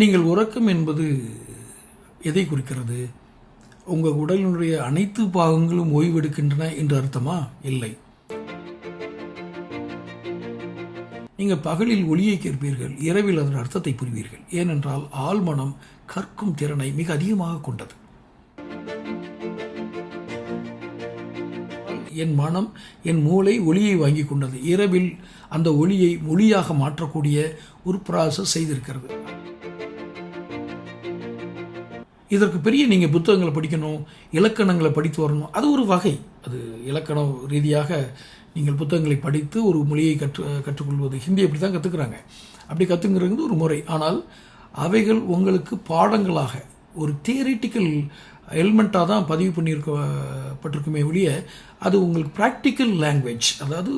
நீங்கள் உறக்கம் என்பது எதை குறிக்கிறது? உங்கள் உடலினுடைய அனைத்து பாகங்களும் ஓய்வெடுக்கின்றன என்று அர்த்தமா? இல்லை. நீங்கள் பகலில் ஒளியை கேட்பீர்கள் இரவில் அதன் அர்த்தத்தை புரிவீர்கள். ஏனென்றால் ஆழ்மனம் கற்கும் திறனை மிக அதிகமாக கொண்டது. என் மனம் என் மூளை ஒளியை வாங்கி கொண்டது. இரவில் அந்த ஒளியை ஒளியாக மாற்றக்கூடிய ஒரு ப்ராசஸ் செய்திருக்கிறது. இதற்கு பெரிய நீங்கள் புத்தகங்களை படிக்கணும் இலக்கணங்களை படித்து வரணும். அது ஒரு வகை. அது இலக்கண ரீதியாக நீங்கள் புத்தகங்களை படித்து ஒரு மொழியை கற்று கற்றுக்கொள்வது. ஹிந்தி அப்படி தான் கற்றுக்குறாங்க அப்படி கற்றுங்கிறது ஒரு முறை. ஆனால் அவைகள் உங்களுக்கு பாடங்களாக ஒரு தியரிட்டிக்கல் எலிமெண்ட்டாக தான் பதிவு பண்ணியிருக்கப்பட்டிருக்குமே ஒழிய அது உங்களுக்கு ப்ராக்டிக்கல் லாங்குவேஜ் அதாவது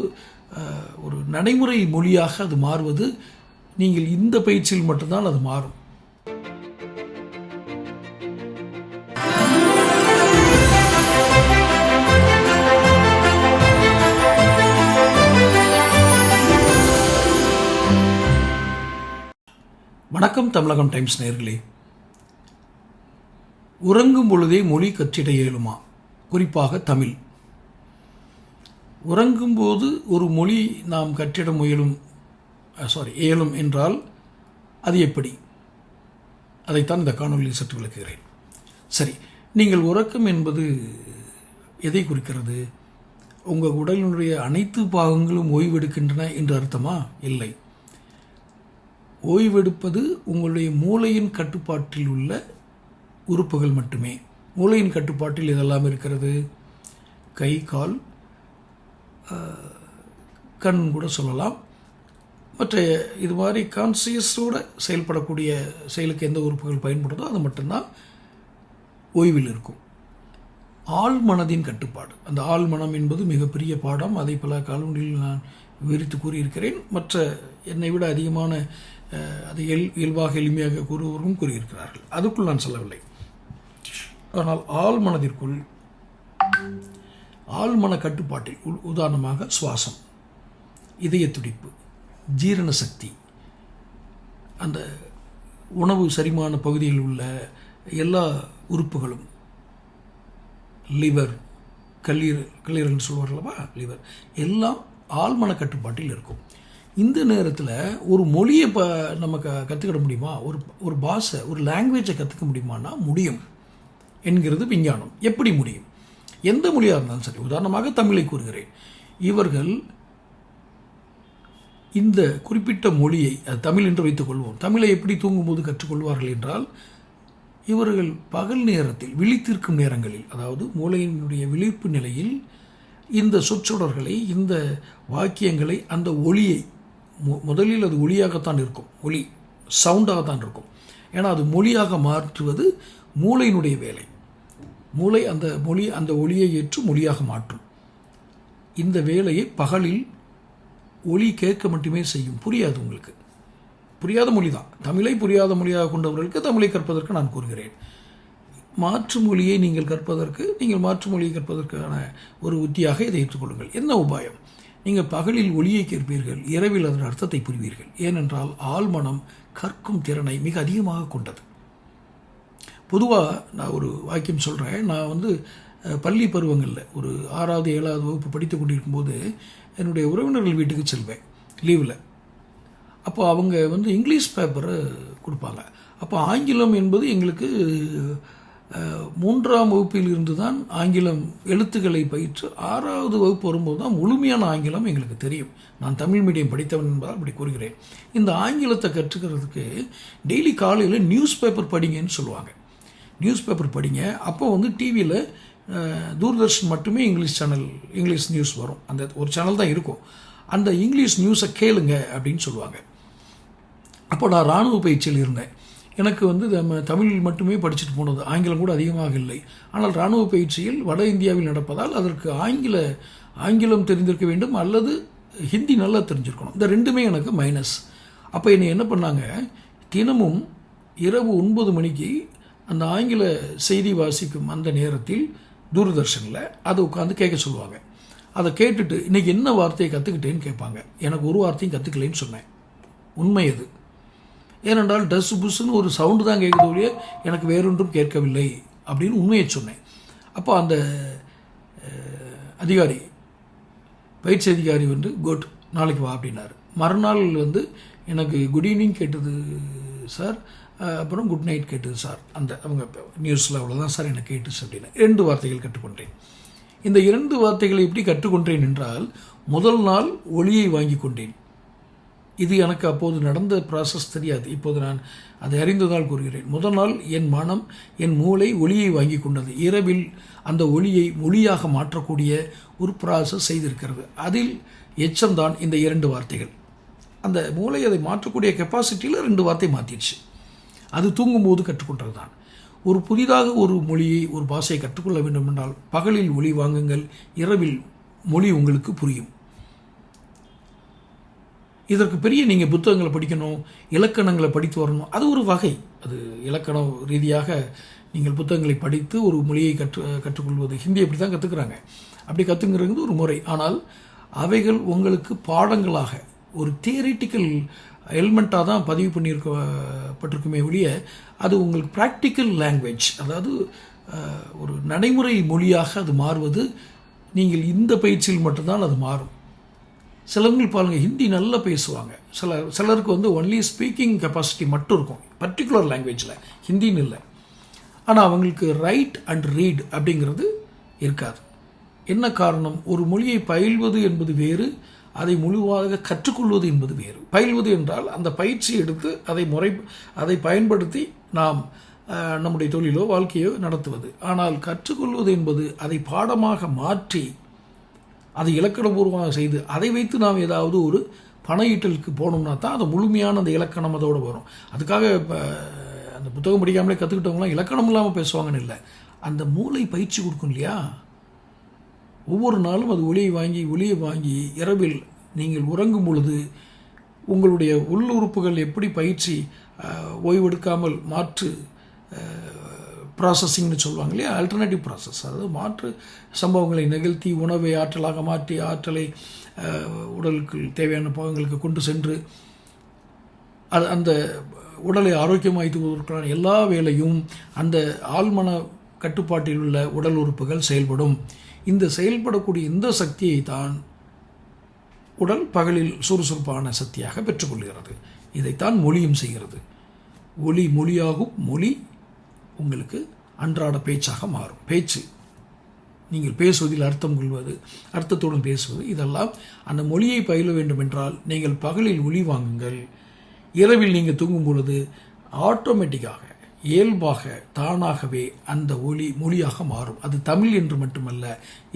ஒரு நடைமுறை மொழியாக அது மாறுவது நீங்கள் இந்த பயிற்சியில் மட்டும்தான் அது மாறும். வணக்கம் தமிழகம் டைம்ஸ் நேர்களே. உறங்கும் பொழுதே மொழி கற்றிட இயலுமா? குறிப்பாக தமிழ். உறங்கும்போது ஒரு மொழி நாம் கற்றிட முயலும் சாரி இயலும் என்றால் அது எப்படி? அதைத்தான் இந்த காணொலியில் சற்று விளக்குகிறேன். சரி நீங்கள் உறக்கம் என்பது எதை குறிக்கிறது? உங்கள் உடலினுடைய அனைத்து பாகங்களும் ஓய்வெடுக்கின்றன என்று அர்த்தமா? இல்லை. ஓய்வெடுப்பது உங்களுடைய மூளையின் கட்டுப்பாட்டில் உள்ள உறுப்புகள் மட்டுமே. மூளையின் கட்டுப்பாட்டில் இதெல்லாம் இருக்கிறது? கை கால் கண் கூட சொல்லலாம். மற்ற இது மாதிரி கான்சியஸோடு செயல்படக்கூடிய செயலுக்கு எந்த உறுப்புகள் பயன்படுதோ அது மட்டும்தான் ஓய்வில் இருக்கும். ஆள் மனதின் கட்டுப்பாடு. அந்த ஆள் மனம் என்பது மிகப்பெரிய பாடம். அதை பல காலங்களில் நான் விவரித்து கூறியிருக்கிறேன். மற்ற என்னை விட அதிகமான அது இயல் இயல்பாக எளிமையாக கூறுவரும் கூறியிருக்கிறார்கள். அதுக்குள் நான் சொல்லவில்லை. ஆனால் ஆள் மனதிற்குள் ஆழ்மன கட்டுப்பாட்டில் உதாரணமாக சுவாசம் இதய துடிப்பு ஜீரண சக்தி அந்த உணவு சரிமான பகுதியில் உள்ள எல்லா உறுப்புகளும் லிவர் கல்லீரல் கல்லீரல்னு சொல்வார்களவா லிவர். எல்லாம் ஆழ்மன கட்டுப்பாட்டில் இருக்கும். இந்த நேரத்தில் ஒரு மொழியை இப்போ நம்ம க கற்றுக்கிட முடியுமா? ஒரு ஒரு பாஷை ஒரு லாங்குவேஜை கற்றுக்க முடியுமான்னா முடியும் என்கிறது விஞ்ஞானம். எப்படி முடியும்? எந்த மொழியாக இருந்தாலும் சரி. உதாரணமாக தமிழை கூறுகிறேன். இவர்கள் இந்த குறிப்பிட்ட மொழியை அது தமிழ் என்று வைத்துக் கொள்வோம். தமிழை எப்படி தூங்கும்போது கற்றுக்கொள்வார்கள் என்றால் இவர்கள் பகல் நேரத்தில் விழித்திருக்கும் நேரங்களில் அதாவது மூளையினுடைய விழிப்பு நிலையில் இந்த சொற்றொடர்களை இந்த வாக்கியங்களை அந்த ஒளியை முதலில் அது ஒளியாகத்தான் இருக்கும். ஒளி சவுண்டாக தான் இருக்கும். ஏன்னா அது மொழியாக மாற்றுவது மூளையினுடைய வேலை. மூளை அந்த மொழி அந்த ஒளியை ஏற்று மொழியாக மாற்றும். இந்த வேலையை பகலில் ஒளி கேட்க மட்டுமே செய்யும். புரியாது உங்களுக்கு. புரியாத மொழி தான் தமிழை புரியாத மொழியாக கொண்டவர்களுக்கு தமிழை கற்பதற்கு நான் கூறுகிறேன். மாற்று மொழியை நீங்கள் கற்பதற்கு நீங்கள் மாற்று மொழியை கற்பதற்கான ஒரு உத்தியாக இதை ஏற்றுக்கொள்ளுங்கள். என்ன உபாயம்? நீங்கள் பகலில் ஒளியை கேட்பீர்கள் இரவில் அதன் அர்த்தத்தை புரிவீர்கள். ஏனென்றால் ஆழ்மனம் கற்கும் திறனை மிக அதிகமாக கொண்டது. பொதுவாக நான் ஒரு வாக்கியம் சொல்கிறேன் நான் வந்து பள்ளி பருவங்களில் ஒரு ஆறாவது ஏழாவது வகுப்பு படித்து கொண்டிருக்கும்போது என்னுடைய உறவினர்கள் வீட்டுக்கு செல்வேன் லீவில் அப்போ அவங்க வந்து இங்கிலீஷ் பேப்பரை கொடுப்பாங்க. அப்போ ஆங்கிலம் என்பது எங்களுக்கு மூன்றாம் வகுப்பில் இருந்து தான் ஆங்கிலம் எழுத்துக்களை பயிற்று ஆறாவது வகுப்பு வரும்போது தான் முழுமையான ஆங்கிலம் எங்களுக்கு தெரியும். நான் தமிழ் மீடியம் படித்தவன் என்பதால் அப்படி கூறுகிறேன். இந்த ஆங்கிலத்தை கற்றுக்கிறதுக்கு டெய்லி காலையில் நியூஸ் பேப்பர் படிங்கன்னு சொல்லுவாங்க. நியூஸ் பேப்பர் படிங்க. அப்போ வந்து டிவியில் தூர்தர்ஷன் மட்டுமே இங்கிலீஷ் சேனல் இங்கிலீஷ் நியூஸ் வரும். அந்த ஒரு சேனல் தான் இருக்கும். அந்த இங்கிலீஷ் நியூஸை கேளுங்க அப்படின்னு சொல்லுவாங்க. அப்போ நான் இராணுவ பயிற்சியில் இருந்தேன். எனக்கு வந்து நம்ம தமிழ் மட்டுமே படிச்சுட்டு போனது. ஆங்கிலம் கூட அதிகமாக இல்லை. ஆனால் இராணுவ பயிற்சியில் வட இந்தியாவில் நடப்பதால் அதற்கு ஆங்கில ஆங்கிலம் தெரிந்திருக்க வேண்டும் அல்லது ஹிந்தி நல்லா தெரிஞ்சிருக்கணும். இந்த ரெண்டுமே எனக்கு மைனஸ் அப்போ என்னை என்ன பண்ணாங்க? தினமும் இரவு ஒன்பது மணிக்கு அந்த ஆங்கில செய்தி வாசிக்கும் அந்த நேரத்தில் தூர்தர்ஷனில் அதை உட்காந்து கேட்க சொல்லுவாங்க. அதை கேட்டுட்டு இன்றைக்கி என்ன வார்த்தையை கற்றுக்கிட்டேன்னு கேட்பாங்க. எனக்கு ஒரு வார்த்தையும் கற்றுக்கலைன்னு சொன்னேன். உண்மை அது. ஏனென்றால் டஸ் புஸ்ன்னு ஒரு சவுண்டு தான் கேட்குது ஒழிய எனக்கு வேறொன்றும் கேட்கவில்லை அப்படின்னு உண்மையை சொன்னேன். அப்போ அந்த அதிகாரி பயிற்சி அதிகாரி வந்து குட் நாளைக்கு வா அப்படின்னாரு. மறுநாள் வந்து எனக்கு குட் ஈவினிங் கேட்டது சார். அப்புறம் குட் நைட் கேட்டது சார். அந்த அவங்க நியூஸில் அவ்வளோதான் சார் எனக்கு கேட்டுச்சு அப்படின்னு ரெண்டு வார்த்தைகள் கற்றுக்கொண்டேன். இந்த இரண்டு வார்த்தைகளை எப்படி கற்றுக்கொண்டேன் என்றால் முதல் நாள் ஒளியை வாங்கி கொண்டேன். இது எனக்கு அப்போது நடந்த ப்ராசஸ் தெரியாது. இப்போது நான் அதை அறிந்ததால் கூறுகிறேன். முதல் நாள் என் மனம் என் மூளை ஒளியை வாங்கி கொண்டது. இரவில் அந்த ஒளியை ஒளியாக மாற்றக்கூடிய ஒரு ப்ராசஸ் செய்திருக்கிறது. அதில் எச்சம்தான் இந்த இரண்டு வார்த்தைகள். அந்த மூளை அதை மாற்றக்கூடிய கெப்பாசிட்டியில் ரெண்டு வார்த்தை மாற்றிடுச்சு அது தூங்கும்போது கற்றுக்கொண்டது தான். ஒரு புதிதாக ஒரு மொழியை ஒரு பாஷையை கற்றுக்கொள்ள வேண்டும் என்றால் பகலில் ஒளி வாங்குங்கள் இரவில் மொழி உங்களுக்கு புரியும். இதற்கு பெரிய நீங்கள் புத்தகங்களை படிக்கணும் இலக்கணங்களை படித்து வரணும். அது ஒரு வகை. அது இலக்கணம் ரீதியாக நீங்கள் புத்தகங்களை படித்து ஒரு மொழியை கற்று கற்றுக்கொள்வது. ஹிந்தி அப்படி தான் கற்றுக்குறாங்க அப்படி கற்றுங்கிறது ஒரு முறை. ஆனால் அவைகள் உங்களுக்கு பாடங்களாக ஒரு தியரிட்டிக்கல் எலிமெண்ட்டாக தான் பதிவு பண்ணியிருக்கப்பட்டிருக்குமே ஒழிய அது உங்களுக்கு ப்ராக்டிக்கல் லாங்குவேஜ் அதாவது ஒரு நடைமுறை மொழியாக அது மாறுவது நீங்கள் இந்த பயிற்சியில் மட்டும்தான் அது மாறும். சிலவங்க பாருங்க ஹிந்தி நல்லா பேசுவாங்க. சில சிலருக்கு வந்து ஒன்லி ஸ்பீக்கிங் கெப்பாசிட்டி மட்டும் இருக்கும். பர்டிகுலர் லாங்குவேஜில் ஹிந்தின்னு இல்லை. ஆனால் அவங்களுக்கு ரைட் அண்ட் ரீட் அப்படிங்கிறது இருக்காது. என்ன காரணம்? ஒரு மொழியை பயில்வது என்பது வேறு அதை முழுவாக கற்றுக்கொள்வது என்பது வேறு. பயில்வது என்றால் அந்த பயிற்சி எடுத்து அதை முறை அதை பயன்படுத்தி நாம் நம்முடைய தொழிலோ வாழ்க்கையோ நடத்துவது. ஆனால் கற்றுக்கொள்வது என்பது அதை பாடமாக மாற்றி அதை இலக்கணபூர்வமாக செய்து அதை வைத்து நாம் ஏதாவது ஒரு பண ஈட்டலுக்கு போனோம்னா தான் அது முழுமையான அந்த இலக்கணம் அதோடு வரும். அதுக்காக இப்போ அந்த புத்தகம் படிக்காமலே கற்றுக்கிட்டவங்களாம் இலக்கணம் இல்லாமல் பேசுவாங்கன்னு இல்லை. அந்த மூளை பயிற்சி கொடுக்கும் இல்லையா? ஒவ்வொரு நாளும் அது ஒளியை வாங்கி ஒளியை வாங்கி இரவில் நீங்கள் உறங்கும் பொழுது உங்களுடைய உள்ளுறுப்புகள் எப்படி பயிற்சி ஓய்வெடுக்காமல் மாற்று ப்ராசஸிங்னு சொல்லுவாங்க இல்லையா? அல்டர்னேட்டிவ் ப்ராசஸ் அதாவது மாற்று சம்பவங்களை நிகழ்த்தி உணவை ஆற்றலாக மாற்றி ஆற்றலை உடலுக்கு தேவையான பாகங்களுக்கு கொண்டு சென்று அது அந்த உடலை ஆரோக்கியமாக்குவதற்கான எல்லா வேலையும் அந்த ஆழ்மன கட்டுப்பாட்டில் உள்ள உடல் உறுப்புகள் செயல்படும். இந்த செயல்படக்கூடிய இந்த சக்தியை தான் உடல் பகலில் சுறுசுறுப்பான சக்தியாக பெற்றுக்கொள்கிறது. இதைத்தான் மொழியும் செய்கிறது. ஒளி மொழியாகும் மொழி உங்களுக்கு அன்றாட பேச்சாக மாறும். பேச்சு. நீங்கள் பேசுவதில் அர்த்தம் கொள்வது அர்த்தத்துடன் பேசுவது இதெல்லாம் அந்த மொழியை பயில வேண்டுமென்றால் நீங்கள் பகலில் ஒளி வாங்குங்கள். இரவில் நீங்கள் தூங்கும் பொழுது ஆட்டோமேட்டிக்காக இயல்பாக தானாகவே அந்த ஒளி மொழியாக மாறும். அது தமிழ் என்று மட்டுமல்ல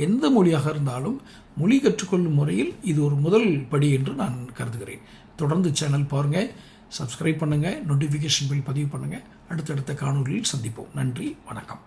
எந்த மொழியாக இருந்தாலும் மொழி கற்றுக்கொள்ளும் முறையில் இது ஒரு முதல் படி என்று நான் கருதுகிறேன். தொடர்ந்து சேனல் பாருங்கள் சப்ஸ்கிரைப் பண்ணுங்கள் நோட்டிஃபிகேஷன் பில் பதிவு பண்ணுங்கள் அடுத்தடுத்த காணொலியில் சந்திப்போம். நன்றி வணக்கம்.